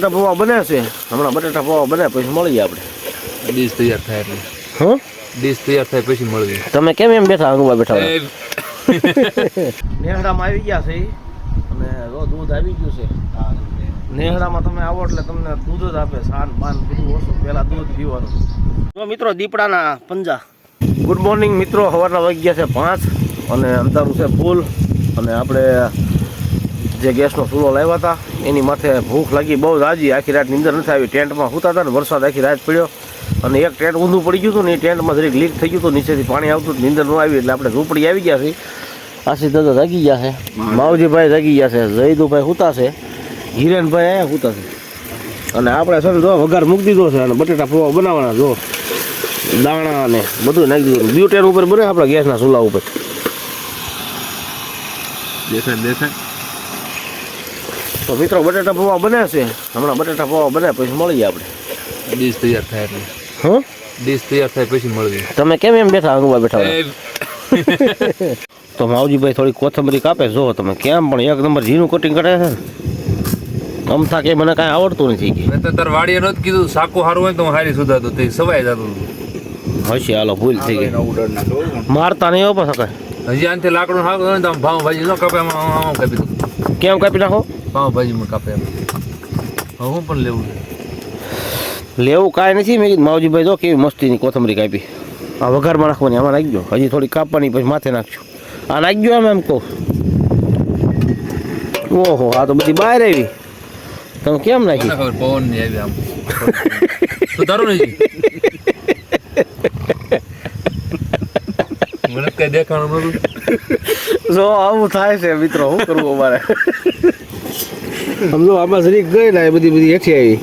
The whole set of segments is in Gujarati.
બટાટા પૌવા બને છે. હમણાં બટાટા પૌવા બને પછી મળીએ આપણે. ડીશ તૈયાર થાય એટલે. હં? ડીશ તૈયાર થાય પછી મળીએ તમે કેમ એમ બેઠા અંગવા બેઠા નેહડામાં આવી ગયા છે. અને રો દૂધ આવી ગયું છે. નેહડામાં તમે આવો એટલે તમને દૂધ જ આપે. સાન પાન બધું ઓછું. પહેલાં દૂધ પીવાનું. જો મિત્રો દીપડાના પંજા. ગુડ મોર્નિંગ મિત્રો. સવારના વાગી ગયા છે પાંચ અને અંધારું છે ફૂલ. અને આપણે જે ગેસનો ચૂલો લાવ્યા હતા, એની માથે ભૂખ લાગી, બહુ રાજી. આખી રાત નીંદર નથી આવી ટેન્ટમાં સૂતા હતા ને વરસાદ આખી રાત પડ્યો. અને એક ટેન્ટ ઊંધું પડી ગયું હતું ને એ ટેન્ટમાં જરીક લીક થઈ ગયું હતું, નીચેથી પાણી આવતું નીંદર ન આવી એટલે આપણે ઝૂંપડી આવી ગયા છે આશી દાદા જાગી ગયા છે. માવજીભાઈ જાગી ગયા છે. જયદુભાઈ સૂતા છે. હિરેનભાઈ અહીંયા સૂતા છે. અને આપણે છે જો વઘાર મૂકી દીધો છે અને બટેટા પૌવા બનાવવાના, જો દાણા અને બધું નાખી દીધું. બ્યુટેન ઉપર બને આપણા ગેસના ચૂલા ઉપર. દેખાય દેખાય. તો મિત્રો બટાટા પૌવા બને છે. હમણાં બટાટા પૌવા બને પછી મળીએ આપણે. ડીશ તૈયાર થાય એટલે. હં? ડીશ તૈયાર થાય પછી મળીએ. તમે કેમ એમ બેઠા અંગવા બેઠા તો માવજીભાઈ થોડી કોથમરી કાપે જો તમે કેમ પણ એક નંબર ઝીનું કટિંગ કરે છે આમ થા કે મને કાંઈ આવડતું નથી મેં તો તાર વાડીએ નહોતું કીધું સાકું સારું હોય તો હું હારી સુધાતો તે સવાય જતું. હશે હાલો ભૂલ થઈ ગઈ. મારતા નહીં હો શકાય હજી આનથી લાકડું હાક હોય ને તો ભાવ ભાજી ન કાપે આમ કાપી કેમ કાપી નાખો? પાઉંભાજીમાં કાપે. હું પણ લેવું છે. લેવું કાંઈ નથી. મેં કીધું માવજીભાઈ જો કેવી મસ્તીની કોથમરી કાપી. આ વઘારમાં નાખવાની આમાં નાખજો હજી થોડી કાપવાની પછી માથે નાખજો. આ નાખજો એમ એમ કહું. ઓહો આ તો બધી બહાર આવી. તમે કેમ નાખી? ખબર પવનની આવી આમ. નહીં મને કઈ દેખાણું નતું. જો આવું થાય છે મિત્રો શું કરવું અમારે? સમજો આમાં જરીક ગઈ ને એ બધી બધી હેઠી આવી.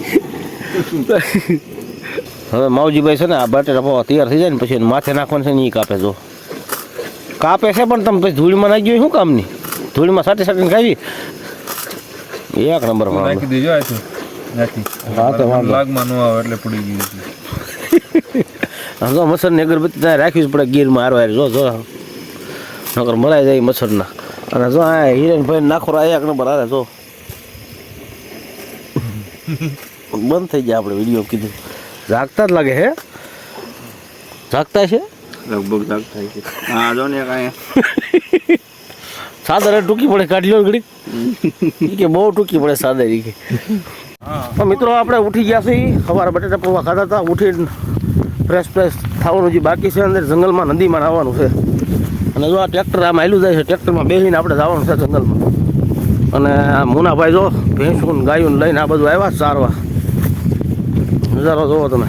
હવે માવજીભાઈ છે ને આ બટેટા પૌવા તૈયાર થઈ જાય ને પછી એને માથે નાખવાનું છે ને એ કાપે જો. કાપે છે પણ તમે પછી ધૂળમાં નાખી ગયો શું કામની? ધૂળમાં સાટી સાટીને ખાવી એક નંબરમાં નાખી દેજો હા તો લાગમાં ન આવે એટલે પડી ગયું છે. મચ્છરની અગરબત્તી ત્યાં રાખવી જ પડે ગીરમાં હારવાર. જો જો. નકર મરાઈ જાય મચ્છરના. અને જો આ હિરેનભાઈ નાખો આ એક નંબર હારે જો. બંધ થઈ જાય આપણે વીડિયો કીધું. જાગતા જ લાગે હે? જાગતા છે? લગભગ જાગતા છે. હા જો ને કાંઈ સાદર ટૂંકી પડે કાઢી લો ઘડી કે બહુ ટૂંકી પડે સાદર કે. મિત્રો આપણે ઉઠી ગયા છીએ. સવારે બટેટા પૌવા ખાધા હતા. ઉઠીને ફ્રેશ ફ્રેશ થવાનું જે બાકી છે અંદર જંગલમાં નદીમાં આવવાનું છે. અને જો આ ટ્રેક્ટર આમ હાલ્યું જાય છે ટ્રેક્ટરમાં બેસીને આપણે જવાનું છે જંગલમાં. અને મુનાભાઈ જો ભેંસું ગાયું લઈને આ બધું આવ્યા ચારવા નજારો જોવો તમે.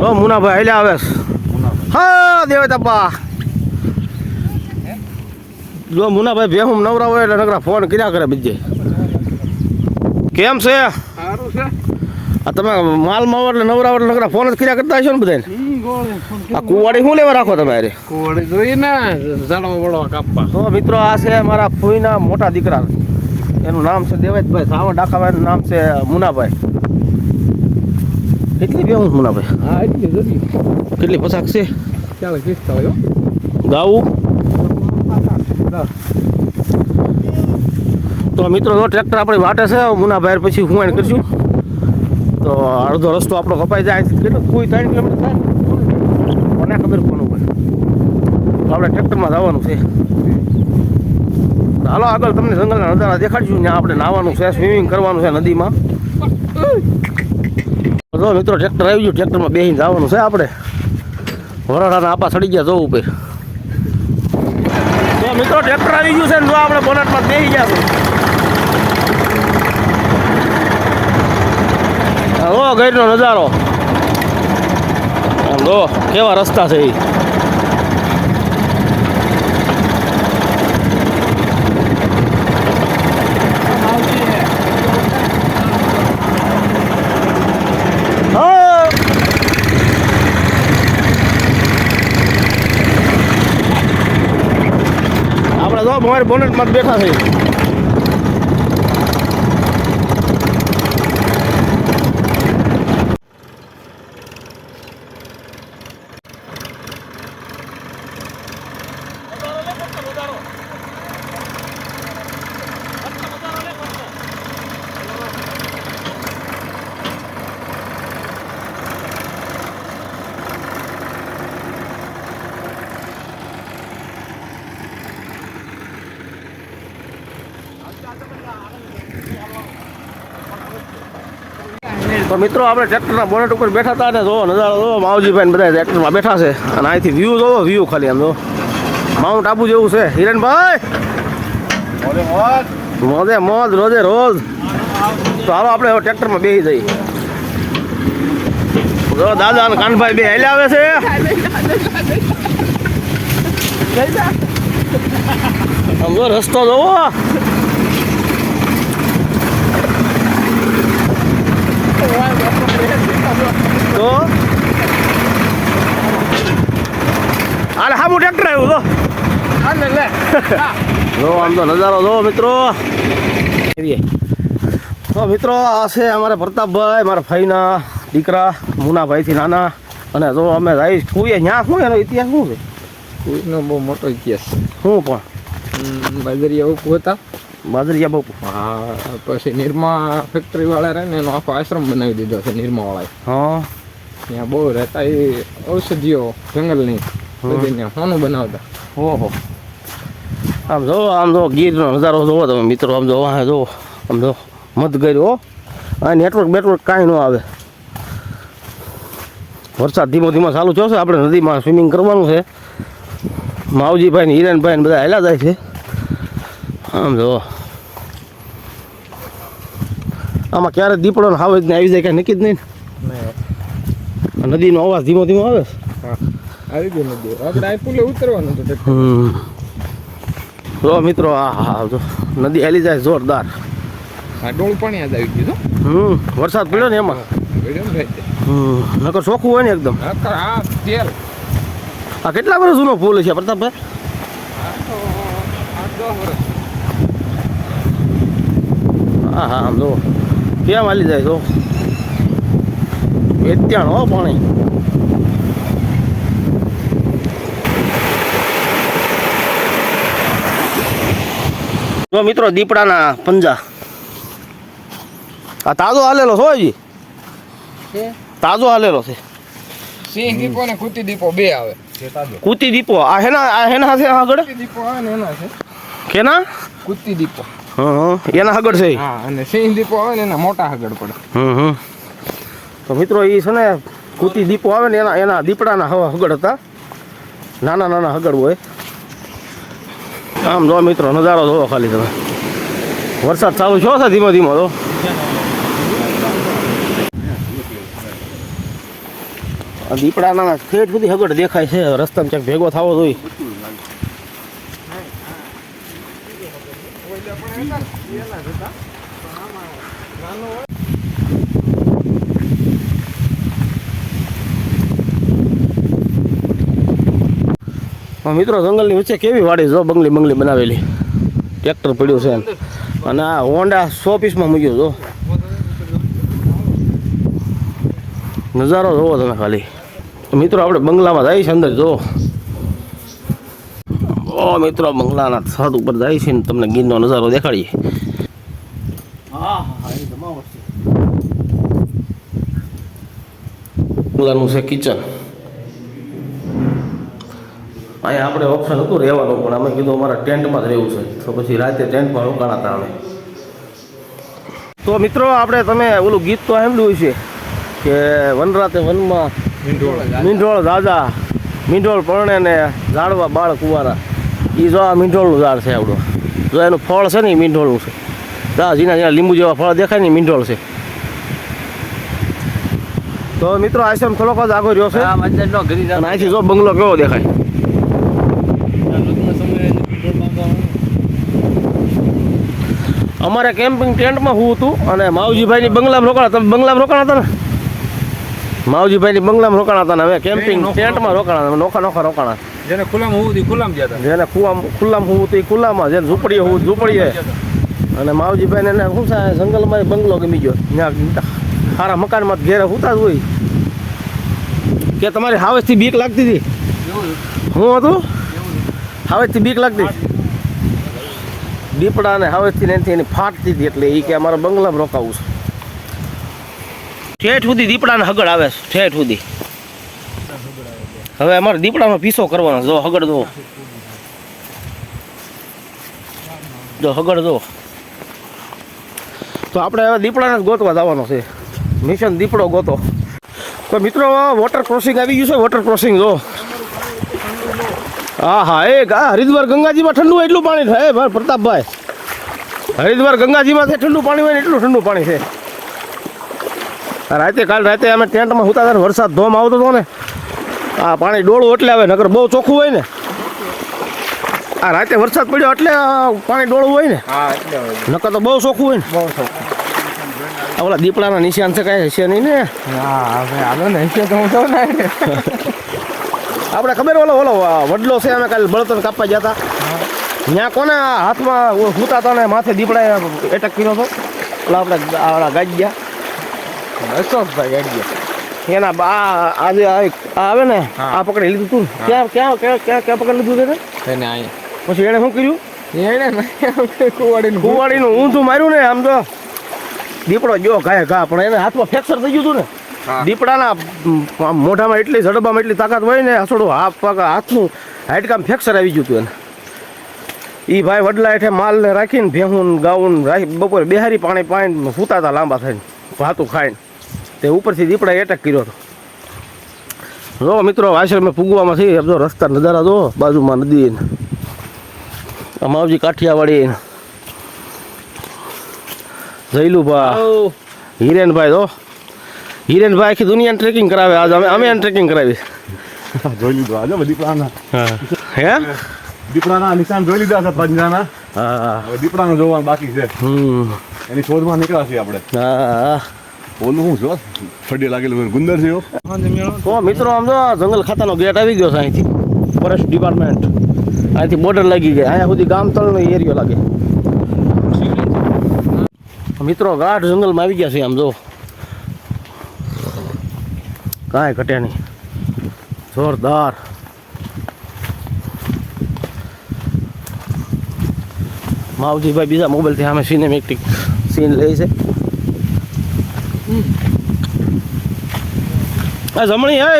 જો મુનાભાઈ હાલ્યા આવે હા દેવ દેવતાપા જો મુનાભાઈ ભેહું નવરા હોય એટલે નકરા ફોન કર્યા કરે બીજે. કેમ છે? આ તમે માલ માવો એટલે નવરા એટલે નકરા ફોન જ કર્યા કરતા હશો ને બધાને આ કુવાડી શું લેવા રાખો તમે અરે કુવાડી જોઈ ને ઝાડવા વળવા કાપવા. તો મિત્રો આ છે મારા ફૂઈના મોટા દીકરા. એનું નામ છે દેવેશભાઈ સાવણ ડાકાભાઈનું નામ છે મુનાભાઈ. કેટલી બેહું મુનાભાઈ? હા એટલી જોઈ કેટલી પસાક છે? ચાલે પિસ્તાળીસ ગાવું તો મિત્રો જો ટ્રેક્ટર આપણી વાટે છે મુનાભાઈ પછી હું એને કરશું. તો અડધો રસ્તો આપણો કપાઈ જાય કેટલું કોઈ ત્રણ કિલોમીટર થાય? કોને ખબર કોનું હોય? તો આપણે ટ્રેક્ટરમાં જવાનું છે. હાલો, આગળ તમને જંગલના નજારા દેખાડશું ત્યાં આપણે નાવાનું છે સ્વિમિંગ કરવાનું છે નદીમાં. જો મિત્રો, ટ્રેક્ટર આવી ગયું, ટ્રેક્ટરમાં બેસીને જવાનું છે આપણે. વરાડાના આપા સડી ગયા જવું ઉપર. તો મિત્રો, ટ્રેક્ટર આવી ગયું છે ને જો આપણે બોનટમાં બેસી ગયા ઓ ગઈરનો નજારો. જો કેવા રસ્તા છે એ આપણે જો મોબાઈલ બોનેટમાં બેઠા છીએ. તો મિત્રો આપણે ટ્રેક્ટરના બોનેટ ઉપર બેઠા હતા ને જોવો નજારો જોવો માવજીભાઈ બધા ટ્રેક્ટરમાં બેઠા છે. અને અહીંથી વ્યૂ જોવો વ્યૂ ખાલી આમ જો. માઉન્ટ આબુ જેવું છે. હિરણભાઈ! મોજે મોજ. રોજે રોજ. તો હાલો આપણે હવે ટ્રેક્ટરમાં બેસી જઈએ. જો દાદા અને કાનભાઈ બે હેલે આવે છે. રસ્તો જોવો. તો. હાલે હા ટ્રેક્ટર આવ્યું તો જો આમ તો નજારો જો મિત્રો. તો મિત્રો આ છે અમારે પ્રતાપભાઈ મારા ભાઈના દીકરા મુનાભાઈથી નાના. અને જો અમે જાય છીએ ત્યાં શું એનો ઇતિહાસ શું છે? કોઈનો બહુ મોટો ઇતિહાસ શું પણ? બાજરિયા ઉપ હતા. બાજરિયા બાપુ હા પછી નિરમા ફેક્ટરી વાળા રહે ને એનો આખો આશ્રમ બનાવી દીધો છે નિર્મા વાળાએ હા. ત્યાં બહુ રહેતા એ ઔષધિઓ જંગલની બધી સોનું બનાવતા. ઓહો. આમ જો આમ જો ગીરનો નજારો જોવો તમે મિત્રો આમ જો આ જો આમ જો મત કર્યો આ નેટવર્ક બેટવર્ક કાંઈ ન આવે. વરસાદ ધીમો ધીમો ચાલુ થયો છે આપણે નદીમાં સ્વિમિંગ કરવાનું છે. માવજીભાઈ ને હિરેનભાઈ ને બધા હેલા જાય છે. આમ જો. આમાં ક્યારે દીપડો ને હાવજ ને આવી જાય કાંઈ નક્કી જ નહીં ને. નદીનો અવાજ ધીમો ધીમો આવે? છે હા આવી ગયો નદી આપણે આ પુલે ઉતરવાનું હતું જો મિત્રો આ હા જો નદી હેલી જાય જોરદાર. આ ડોળ પાણી આજ આવી ગયું હમ વરસાદ પડ્યો ને એમાં? હમ નકર ચોખ્ખું હોય ને એકદમ. આ તેલ. આ કેટલા વર્ષ જૂનો પુલ છે પ્રતાપભાઈ? હા હા આમ જો. કેમ હાલી જાય જો? વેત્યાણ હો પાણી જો મિત્રો દીપડાના પંજા. આ તાજો હાલેલો છો હજી. તાજો હાલેલો છે. સિંહ દીપો ને કુતી દીપો બે આવે. કૂતી દીપો. આ હેના આ હેના છે આગળ? દીપો આ ને એના છે. કેના? કુતી દીપો. હં હં. એના આગળ છે હા અને સિંહ દીપો આવે ને એના મોટા આગળ પડે. હમ હમ તો મિત્રો એ છે ને કૂતી દીપો આવે ને એના એના દીપડાના હવા હગડ હતા. નાના નાના હગડ હોય. આમ જો મિત્રો નજારો જોવો ખાલી તમે. વરસાદ ચાલુ છો છે ધીમો ધીમો તો. દીપડાના ઠેઠ સુધી હગડ દેખાય છે. રસ્તામાં ક્યાંક ભેગો થવો જોઈએ. મિત્રો જંગલની વચ્ચે કેવી વાડી જો બંગલી બંગલી બનાવેલી. ટ્રેક્ટર પડ્યું છે અને આ હોન્ડા સો પીસમાં મૂક્યો જો નજારો જોવો તમે ખાલી. મિત્રો આપણે બંગલામાં જાય છે અંદર, જો. ઓ મિત્રો, બંગલાના છત ઉપર જાય છે ને તમને ગીરનો નજારો દેખાડીએ. બંગલાનું છે કિચન અહીંયા આપણે ઓપ્શન હતું રહેવાનું પણ અમે કીધું અમારા ટેન્ટમાં જ રહેવું છે. તો પછી રાતે ટેન્ટમાં રોકાણા હતા અમે. તો મિત્રો આપણે તમે ઓલું ગીત તો સાંભળ્યું છે કે વનરાતે વનમાં મીંઢોળ. દાદા મીંઢોળ પરણે ને ઝાડવા બાળ કુવારા. એ જો આ મીંઢોળનું ઝાડ છે આપણું. જો એનું ફળ છે ને એ મીંઢોળનું છે. દા જીના જીના લીંબુ જેવા ફળ દેખાય ને મીંઢોળ છે. તો મિત્રો આશ્રમ થોડોક જ આગળ રહ્યો છે. અહીંથી જો બંગલો કેવો દેખાય. અમારે કેમ્પિંગ ટેન્ટમાં હું હતું અને માવજીભાઈની બંગલામાં રોકાણા તમે બંગલામાં રોકાણા હતા ને? માવજીભાઈની બંગલામાં રોકાણા હતા ને હવે કેમ્પિંગ ટેન્ટમાં રોકાણા હતા. નોખા નોખા રોકાણા જેને ખુલ્લામાં હોવું હતી ખુલ્લામ ગયા હતા. જેને ખુલ્લામ ખુલ્લામ હોવું હતું એ ખુલ્લામાં. જેને ઝૂંપડીએ હોવું ઝૂંપડીએ. અને માવજીભાઈને એને શું છે જંગલમાં બંગલો ગમી ગયો. ત્યાં સારા મકાનમાં ઘેરે હોતા જ હોય. કે તમારી હાવેસથી બીક લાગતી હતી? હું હતું? હાવેસથી બીક લાગતી? દીપડા અને હવેથી નથી એની ફાટતી હતી એટલે એ કે અમારા બંગલામાં રોકાવું છે. ઠેઠ સુધી દીપડાને હગડ આવે છે, ઠેઠ સુધી. હવે અમારે દીપડાનો પીસો કરવાનો જો હગડ જો જો હગડ જો તો આપણે હવે દીપડાને જ ગોતવા જવાનો છે. મિશન દીપડો ગોતો. તો મિત્રો વોટર ક્રોસિંગ આવી ગયું છે વોટર ક્રોસિંગ જો હા હા એ હરિદ્વાર ગંગાજીમાં ઠંડુ હોય એટલું પાણી થાય. ભાઈ પ્રતાપભાઈ. હરિદ્વાર ગંગાજીમાં ઠંડુ પાણી હોય ને એટલું ઠંડુ પાણી છે. રાતે કાલ રાતે અમે ટેન્ટમાં સુતા હતા વરસાદ ધોમ આવતો હતો ને આ પાણી ડોળું એટલે આવે નગર બહુ ચોખ્ખું હોય ને. આ રાતે વરસાદ પડ્યો એટલે પાણી ડોળું હોય ને. નકર તો બહુ ચોખ્ખું હોય ને. બહુ ઓલા દીપડાના નિશાન છે કાંઈ હશે નહીં ને. હા હવે હાલો ને હશે તો હું તો આપણે ખબર ઓલો ઓલો વડલો છે અમે કાલે બળતણ કાપવા ગયા હતા. ત્યાં કોને આ હાથમાં હુતા હતા ને માથે દીપડાએ એટેક કર્યો હતો? એટલે આપણે ઓલા ગાજ ગયા અશોકભાઈ ગાડી એના બા આજે આવે ને. આ પકડી લીધું તું. ક્યાં ક્યાં ક્યાં ક્યાં ક્યાં પકડી લીધું તેને અહીંયા પછી એણે શું કર્યું? એને કુવાડીનું કુવાડીનું ઊંધું માર્યું ને આમ તો. દીપડો જો ઘાય ઘા પણ એને હાથમાં ફ્રેક્ચર થઈ ગયું હતું ને. દીપડાના મોઢામાં એટલી જડબામાં એટલી તાકાત હોય ને હસડું હાથ પગ હાથનું હાઈટકામ ફ્રેક્ચર આવી ગયું હતું એને. એ ભાઈ વડલા હેઠે માલને રાખીને ભેહું ગાઉન રાખી બપોરે બેહારી પાણી પાણી સૂતા હતા લાંબા થઈને ભાતું ખાઈને. તે ઉપરથી દીપડાએ એટેક કર્યો હતો. જો મિત્રો આશ્રમે પૂગવામાં થઈ જો રસ્તા નજારા જો બાજુમાં નદી આ માવજી કાઠિયાવાડી જયલુભા હિરેનભાઈ તો હિરેનભાઈ આખી દુનિયા ટ્રેકિંગ કરાવે. આજ અમે અમે ટ્રેકિંગ કરાવી. જોઈ લીધું. આજે દીપડાના હે. દીપડાના નિશાન જોઈ લીધા છે પંજાના. હા. હવે દીપડાનું જોવાનું બાકી છે. હમ. એની શોધમાં નીકળ્યા છીએ આપણે. હા. ઓલું હું જો ફડી લાગેલું ગુંદર છે તો મિત્રો આમ જો જંગલ ખાતાનો ગેટ આવી ગયો છે અહીંથી. ફોરેસ્ટ ડિપાર્ટમેન્ટ અહીંથી બોર્ડર લાગી ગઈ. અહીંયા સુધી ગામ તળનો એરિયો લાગે મિત્રો ગાઢ જંગલમાં આવી ગયા છે આમ જો. કાંઈ ઘટે નહીં. જોરદાર. માવજીભાઈ બીજા મોબાઈલથી અમે સિનેમેટિક સીન લે છે. આ જમણી હે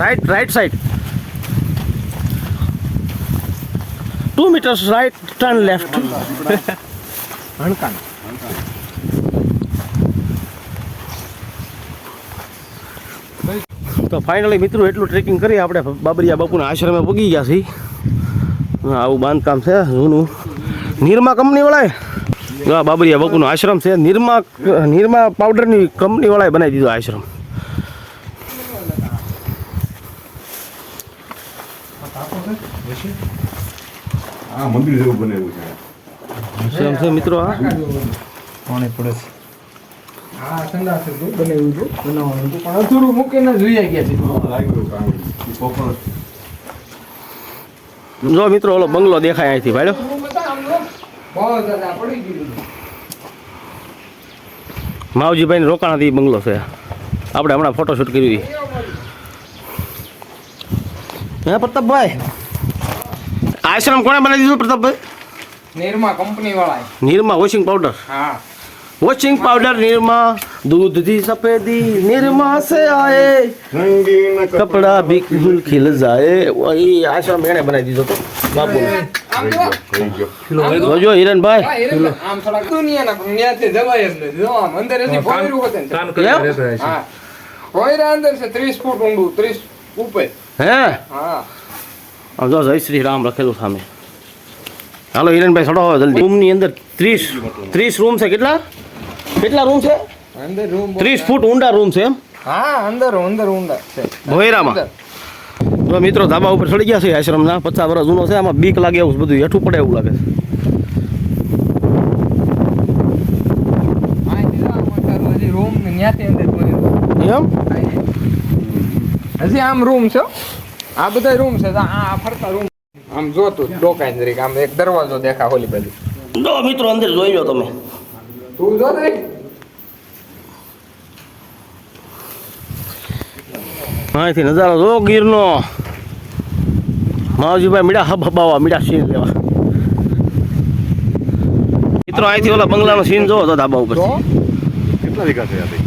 right right side two meters right turn left હણકાન તો ફાઇનલી મિત્રો એટલું ટ્રેકિંગ કરી આપણે બાબરિયા બાપુના આશ્રમે પગી ગયા છીએ. આવું બાંધકામ છે જૂનું. નિરમા કંપનીવાળાએ હા બાબરિયા બાપુનો આશ્રમ છે. નિરમા નિરમા પાવડરની કંપનીવાળાએ બનાવી દીધો આશ્રમ. મંદિર જેવું આશ્રમ છે મિત્રો આ પાણી પડે છે. હા ઠંડા છે જો બનાવ્યું હતું બનાવવાનું હતું પણ અધૂરું મૂકીને જોઈ ગયા છે. લાગ્યું કામ. જો મિત્રો ઓલો બંગલો દેખાય અહીંથી ભાઈ માવજીભાઈ રોકાણ હતી ગયું બંગલો છે. આપણે હમણાં ફોટોશૂટ કર્યું હે પ્રતાપભાઈ? આશ્રમ કોણે બનાવી દીધું પ્રતાપભાઈ? નિરમા કંપની વાળા નિરમા વોશિંગ પાવડર? હા. વોશિંગ પાવડર નિરમા દૂધથી સફેદી નિરમા સે આયે કપડા ભી ખુલ ખીલ જાય ઓય આશા મેણે બનાવી દીધો તો બાપુ જોજો હિરણભાઈ આમ થોડા દુનિયાના ભૂમિયાતે જવાય જ નથી જો આમ અંદર એની ભોયરું હોતે છે હા ભોયરા અંદર છે 30 ફૂટ ઊંડું 30 ઉપર હે હા જો જય શ્રી રામ લખેલું સામે હાલો હિરણભાઈ સડો જલ્દી રૂમની અંદર ત્રીસ ત્રીસ રૂમ છે કેટલા કેટલા રૂમ છે? અંદર રૂમ ત્રીસ ફૂટ ઊંડા રૂમ છે એમ? હા અંદર અંદર ઊંડા છે. ભોયરામાં. તો મિત્રો ધાબા ઉપર ચડી ગયા છે આશ્રમના પચાસ વર્ષ જૂનો છે આમાં બીક લાગે એવું બધું હેઠું પડે એવું લાગે જો છે એમ? હજી આમ રૂમ છે આ બધા રૂમ છે આ ફરતા રૂમ. આમ જોતું ડોકાઈ આમ એક દરવાજો દેખા હોલી બાજુ. જો મિત્રો અંદર જોઈ લો તમે. તું જો ને. અહીંથી નજારો જો ગીરનો. માવજીભાઈ મીડા હબ હબાવા મીડા સીન લેવા. મિત્રો અહીંથી ઓલા બંગલાનો સીન જોવો તો ધાબા ઉપર. જો. કેટલા વીઘા ભાઈ?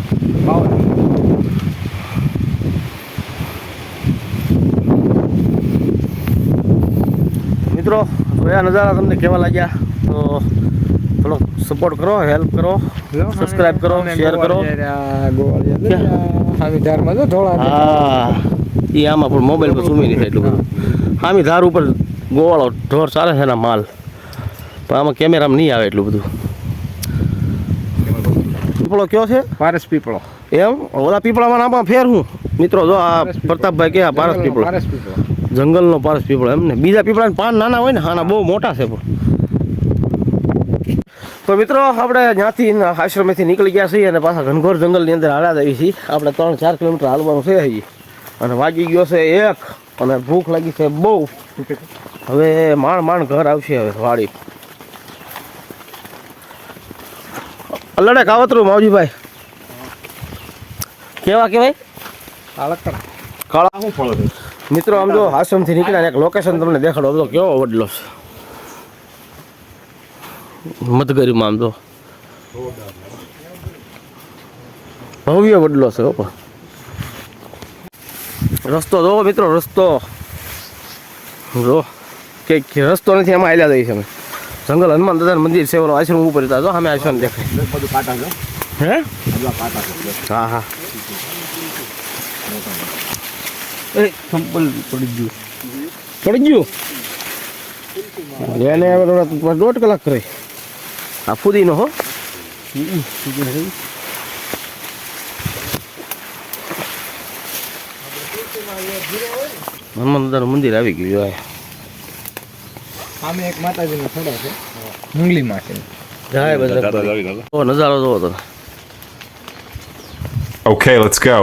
મિત્રો જોયા નજારા તમને કેવા લાગ્યા? તો ચલો સપોર્ટ કરો હેલ્પ કરો સબસ્ક્રાઇબ કરો, શેર કરો. ધારમાં થોડા હા એ આમાં પણ મોબાઈલ પર સુમી નહીં એટલું બધું. હામી ધાર ઉપર ગોવાળો ઢોર ચાલે છે એના માલ. પણ આમાં કેમેરામાં નહીં આવે એટલું બધું. પીપળો કયો છે? પારસ પીપળો. એમ? ઓલા પીપળામાં આમાં ફેર હું? મિત્રો જો આ પ્રતાપભાઈ કે આ પારસ પીપળો. જંગલનો પારસ પીપળો એમ ને બીજા પીપળાને પાન નાના હોય ને હાના બહુ મોટા છે પણ. તો મિત્રો આપણે ત્યાંથી આશ્રમેથી નીકળી ગયા છીએ અને પાછા ઘનઘોર જંગલની અંદર હાલ્યા દઈએ છીએ. આપણે ત્રણ ચાર કિલોમીટર હાલવાનું છે હજી. અને વાગી ગયો છે એક અને ભૂખ લાગી છે બહુ. હવે માંડ માંડ ઘર આવશે હવે વાડી. લડે કાવતરું માવજીભાઈ. કેવા કેવાય કાળા. મિત્રો આમ જો આશ્રમથી નીકળ્યા એક લોકેશન તમને દેખાડો કેવો વડલો છે. મધગરીમાં આમ તો. ભવ્ય વડલો છે પણ. રસ્તો જો મિત્રો, રસ્તો. જો કે રસ્તો નથી એમાં આવેલા જઈએ છે અમે. જંગલ હનુમાન દાદા મંદિર છે, ઓલો આશ્રમ ઉપર હતા જો અમે આશ્રમ દેખાય. હે? હા હા. એ, સંપલ પડી ગયું. પડી ગયું? એને દોઢ કલાક કરે આ ફુદીનો હો. હનુમાન દાદાનું મંદિર આવી ગયું સામે એક માતાજીનો થોડો છે. મુંગલી માં છે. જાય બધા ઓ નજારો જોવો તમે. Okay, let's go.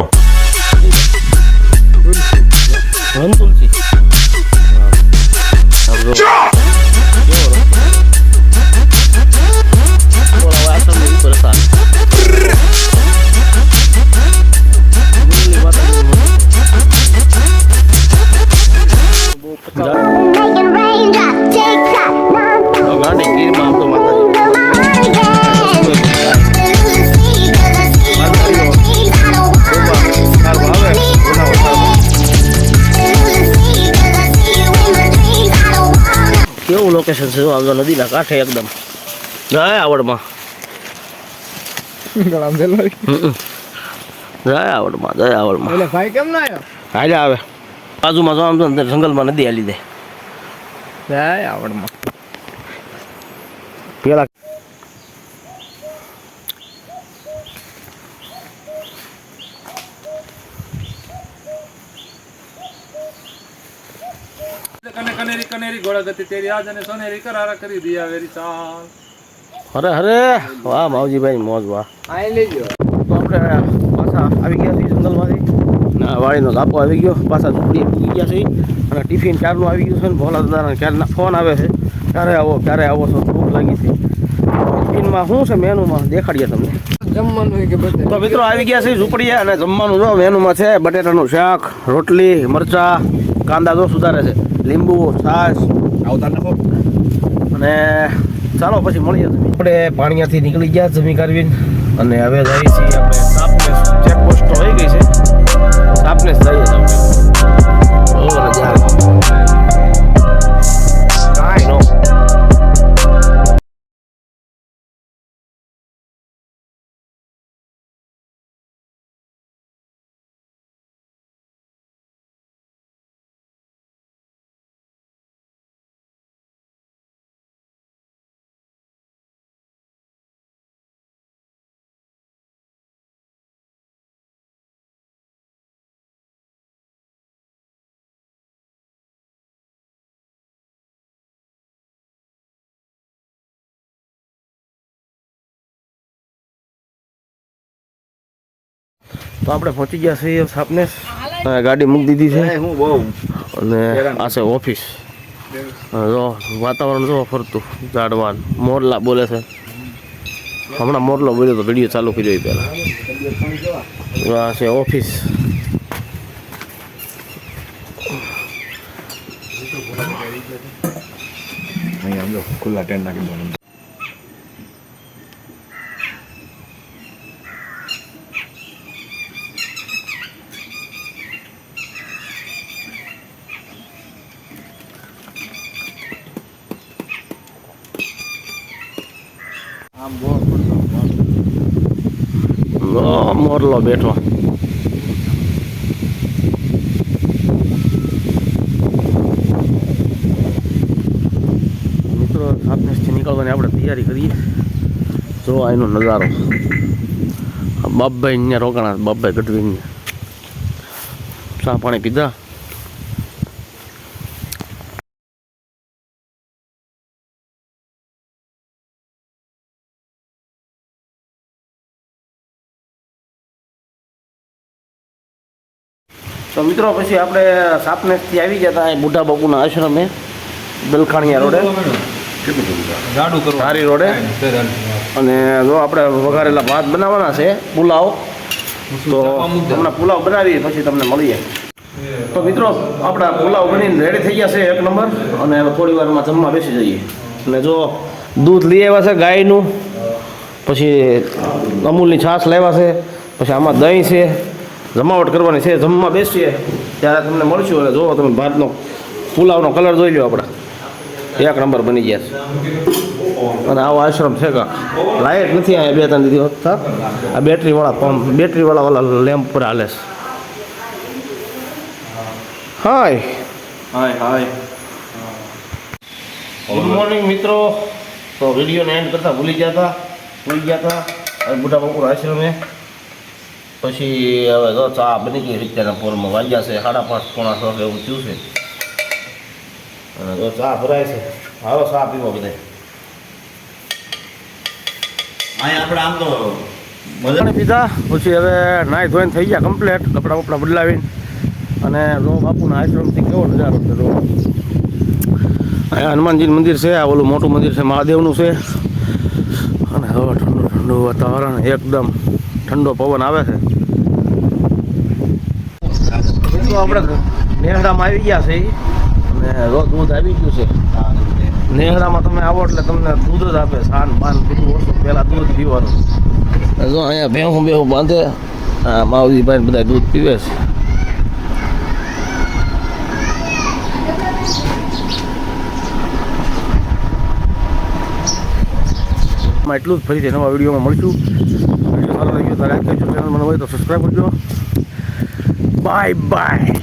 ધન તુલસી લોકેશન છે આગળ નદીના કાંઠે એકદમ. જાય આવડમાં. જાય આવડમાં જાય આવડમાં. ભાઈ કેમ ના આવ્યો? હાલે આવે. બાજુમાં જો આમ તો અંદર જંગલમાં નદી હાલી દે. જાય આવડમાં. પેલા કને કનેરી કનેરી ઘોડા ગતિ તેરી આજ અને સોનેરી કરારા કરી દિયા વેરી ચાલ. અરે અરે વાહ માવજીભાઈ મોજ વાહ. આઈ લેજો. તો આપણે પાછા આવી ગયા છીએ જંગલમાંથી. ના વાળીનો કાપો આવી ગયો પાછા ઝૂંપડી પૂગી ગયા છે અને ટિફિન ક્યારનું આવી ગયું છે ને ભોલા દાદાને ક્યારના ફોન આવે છે. ક્યારે આવો ક્યારે આવો છો ભૂખ લાગી છે. ટિફિનમાં શું છે મેનુમાં? દેખાડીએ તમને. જમવાનું તો મિત્રો આવી ગયા છે ઝૂંપડીએ અને જમવાનું જો મેનુમાં છે બટેટાનું શાક રોટલી મરચા કાંદા જો સુધારે છે. લીંબુ, છાશ. આવતા નખો અને ચાલો પછી મળીએ આપણે પાણીયાથી નીકળી ગયા જમી કરવીને અને હવે જઈએ છીએ આપણે સાપને ચેકપોસ્ટ હોઈ ગઈ છે. સાપને જઈએ. તો આપણે પહોંચી ગયા છીએ સાપનેસ ગાડી મૂકી દીધી છે. હું બહુ અને આ છે ઓફિસ. જો વાતાવરણ જો ફરતું ઝાડવાન. મોરલા બોલે છે. હમણાં મોરલો બોલ્યો તો વીડિયો ચાલુ કર્યો પહેલાં. આ છે ઓફિસ. ખુલ્લા ટેન્ટ નાખી દો આમ બહુ પડતો ઓ, મોરલો બેઠો મિત્રો સાપનેસથી નીકળવાની આપણે તૈયારી કરીએ. જો એનો નજારો. બાપભાઈ અહીંયા રોકાણા બાપભાઈ ગઢવી ચા પાણી પીધા. તો મિત્રો પછી આપણે સાપનેસથી આવી ગયા હતા બુઢા બાપુના આશ્રમે દલખાણીયા રોડે. જાડું કરવું સારી રોડે. અને જો આપણે વઘારેલા ભાત બનાવવાના છે પુલાવ તો હમણાં પુલાવ બનાવી પછી તમને મળીએ. તો મિત્રો આપણા પુલાવ બનીને રેડી થઈ ગયા છે એક નંબર અને થોડી વારમાં જમવા બેસી જઈએ. અને જો દૂધ લઈ આવ્યા છે ગાયનું પછી અમૂલની છાશ લેવા છે પછી આમાં દહીં છે જમાવટ કરવાની છે, જમવા બેસીએ, ત્યારે તમને મળશું અને જોવો તમે ભાતનો પુલાવનો કલર જોઈ લો આપણે. એક નંબર બની ગયા છે. અને આવો આશ્રમ છે કાં? લાઇટ નથી અહીંયા બે ત્રણ દીધી હોતા આ બેટરીવાળા પંપ બેટરીવાળા વાળા લેમ્પ પર હાલે છે. હાય હાય હાય ગુડ મોર્નિંગ મિત્રો. તો વિડીયોને એન્ડ કરતાં ભૂલી ગયા હતા ભૂલી ગયા હતા હવે બુઢા બપોર આશ્રમે પછી હવે તો ચા બની ગઈ અત્યારના પોરમાં વાગ્યા છે સાડા પાંચ પોણા છ કે એવું થયું છે. અને તો ચા ભરાય છે. હારો ચા પીવો બધે અહીંયા આપણે આમ તો મજાને પીધા પછી હવે નાહી ધોઈને થઈ ગયા કમ્પ્લેટ કપડાં બપડા બદલાવીને. અને રો બાપુના આશ્રમથી કેવો નજારો છે રો અહીંયા હનુમાનજી મંદિર છે આ ઓલું મોટું મંદિર છે મહાદેવનું છે. અને હવે ઠંડુ ઠંડુ વાતાવરણ એકદમ ઠંડો પવન આવે છે. આપણે નેહડામાં આવી ગયા છે. અને રો દૂધ આવી ગયું છે. નેહડામાં તમે આવો એટલે તમને દૂધ જ આપે સાન પાન બધું ઓછું. પહેલાં દૂધ પીવાનું. જો અહીંયા ભેહું બેહું બાંધે હા માવજીભાઈ બધા દૂધ પીવે છે. એટલું જ ફરીથી નવા વિડીયોમાં મળશું. વીડિયો સારો લાગ્યો તો લાઈક કરજો ચેનલ મને હોય તો સબસ્ક્રાઈબ કરજો બાય બાય